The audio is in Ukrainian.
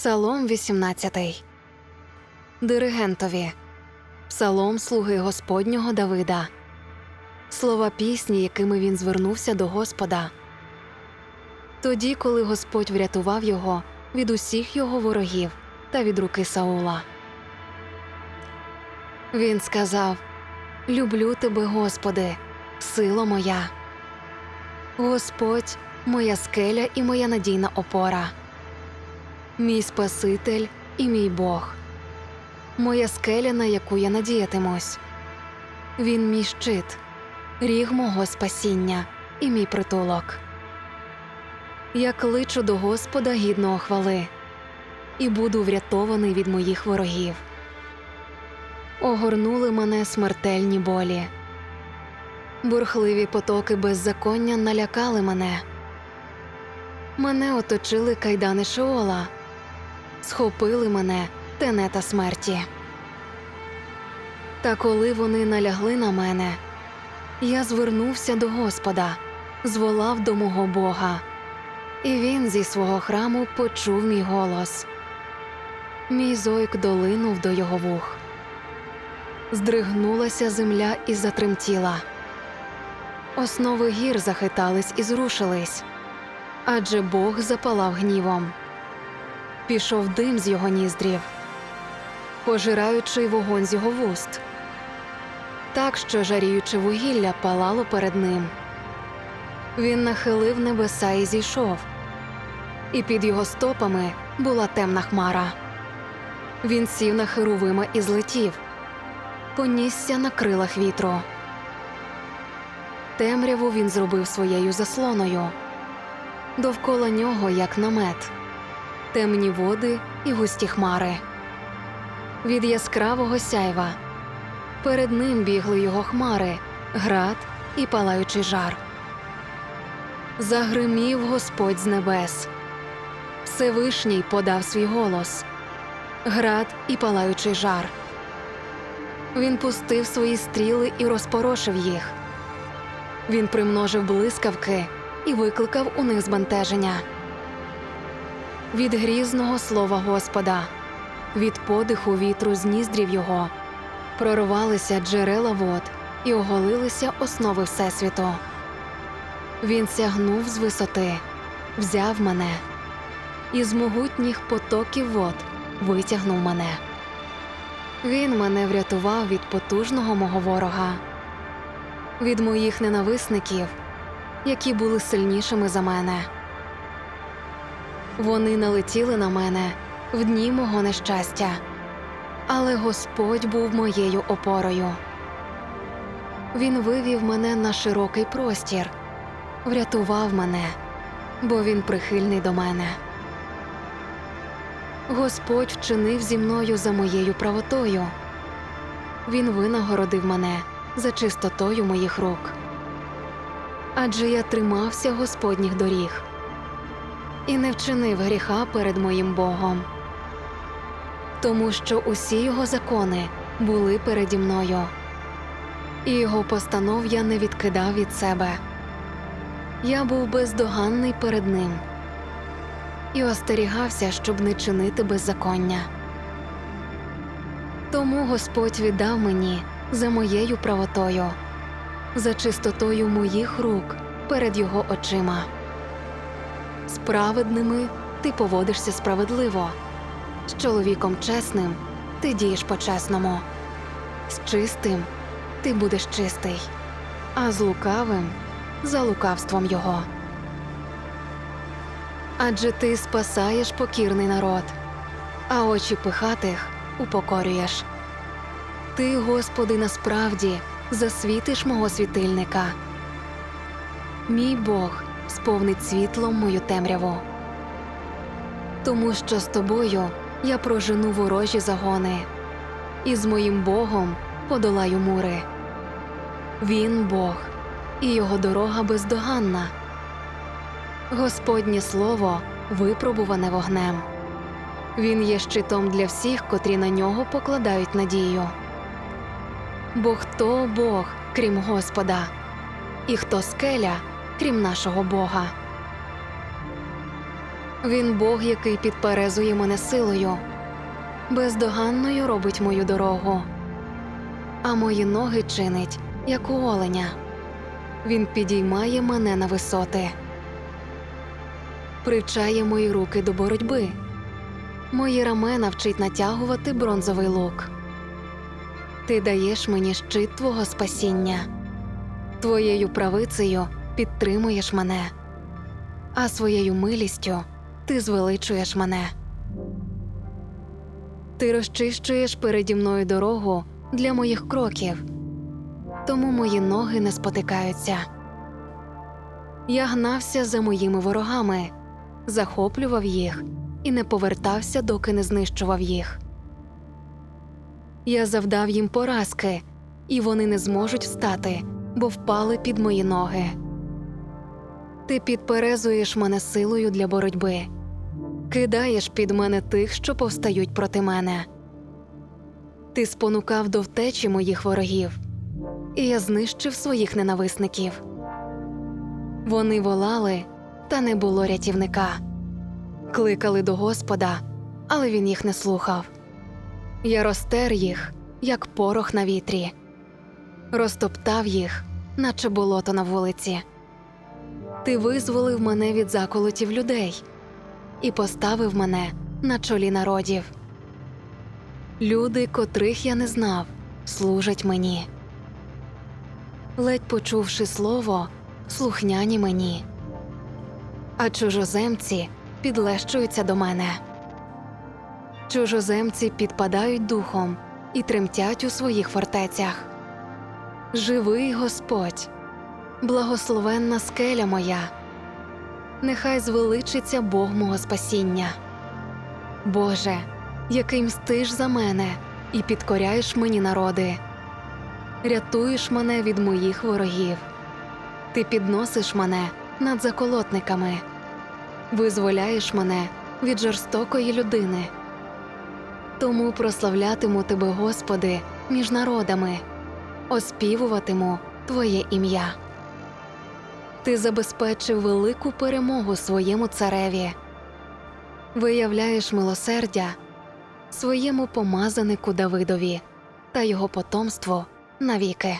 Псалом 18. Диригентові. Псалом слуги Господнього Давида. Слова пісні, якими він звернувся до Господа. Тоді, коли Господь врятував його від усіх його ворогів та від руки Саула. Він сказав: Люблю тебе, Господи, сила моя. Господь, моя скеля і моя надійна опора мій Спаситель і мій Бог, моя скеля, на яку я надіятимусь. Він мій щит, ріг мого спасіння і мій притулок. Я кличу до Господа гідного хвали і буду врятований від моїх ворогів. Огорнули мене смертельні болі. Бурхливі потоки беззаконня налякали мене. Мене оточили кайдани Шеола, схопили мене тенета смерті. Та коли вони налягли на мене, я звернувся до Господа, зволав до мого Бога, і він зі свого храму почув мій голос. Мій зойк долинув до його вух. Здригнулася земля і затремтіла. Основи гір захитались і зрушились, адже Бог запалав гнівом пішов дим з його ніздрів, пожираючи вогонь з його вуст, так що жаріюче вугілля палало перед ним. Він нахилив небеса і зійшов, і під його стопами була темна хмара. Він сів на херовима і злетів, понісся на крилах вітру. Темряву він зробив своєю заслоною, довкола нього як намет темні води і густі хмари. Від яскравого сяйва перед ним бігли його хмари, град і палаючий жар. Загримів Господь з небес. Всевишній подав свій голос, град і палаючий жар. Він пустив свої стріли і розпорошив їх. Він примножив блискавки і викликав у них збентеження від грізного слова Господа, від подиху вітру з ніздрів його, прорвалися джерела вод і оголилися основи Всесвіту. Він сягнув з висоти, взяв мене, і з могутніх потоків вод витягнув мене. Він мене врятував від потужного мого ворога, від моїх ненависників, які були сильнішими за мене. Вони налетіли на мене в дні мого нещастя, але Господь був моєю опорою. Він вивів мене на широкий простір, врятував мене, бо він прихильний до мене. Господь вчинив зі мною за моєю правотою. Він винагородив мене за чистотою моїх рук. Адже я тримався Господніх доріг і не вчинив гріха перед моїм Богом, тому що усі його закони були переді мною, і його постанов я не відкидав від себе. Я був бездоганний перед ним і остерігався, щоб не чинити беззаконня. Тому Господь віддав мені за моєю правотою, за чистотою моїх рук перед його очима. З праведними ти поводишся справедливо, з чоловіком чесним ти дієш по-чесному, з чистим ти будеш чистий, а з лукавим за лукавством його. Адже ти спасаєш покірний народ, а очі пихатих упокорюєш. Ти, Господи, насправді засвітиш мого світильника. Мій Бог сповнить світлом мою темряву. Тому що з тобою я прожену ворожі загони, і з моїм Богом подолаю мури. Він Бог, і його дорога бездоганна. Господнє слово випробуване вогнем. Він є щитом для всіх, котрі на нього покладають надію. Бо хто Бог, крім Господа, і хто скеля, крім нашого Бога. Він Бог, який підперезує мене силою, бездоганною робить мою дорогу, а мої ноги чинить, як у оленя. Він підіймає мене на висоти, привчає мої руки до боротьби. Мої рамена вчить натягувати бронзовий лук. Ти даєш мені щит твого спасіння, твоєю правицею підтримуєш мене, а своєю милістю ти звеличуєш мене. Ти розчищуєш переді мною дорогу для моїх кроків, тому мої ноги не спотикаються. Я гнався за моїми ворогами, захоплював їх і не повертався, доки не знищував їх. Я завдав їм поразки, і вони не зможуть встати, бо впали під мої ноги. Ти підперезуєш мене силою для боротьби, кидаєш під мене тих, що повстають проти мене. Ти спонукав до втечі моїх ворогів, і я знищив своїх ненависників. Вони волали, та не було рятівника. Кликали до Господа, але він їх не слухав. Я розтер їх, як порох на вітрі, розтоптав їх, наче болото на вулиці. Ти визволив мене від заколотів людей і поставив мене на чолі народів. Люди, котрих я не знав, служать мені. Ледь почувши слово, слухняні мені, а чужоземці підлещуються до мене. Чужоземці підпадають духом і тремтять у своїх фортецях. Живий Господь, благословенна скеля моя, нехай звеличиться Бог мого спасіння. Боже, який мстиш за мене і підкоряєш мені народи, рятуєш мене від моїх ворогів, ти підносиш мене над заколотниками, визволяєш мене від жорстокої людини. Тому прославлятиму Тебе, Господи, між народами, оспівуватиму Твоє ім'я. Ти забезпечив велику перемогу своєму цареві, виявляєш милосердя своєму помазанику Давидові та його потомству навіки.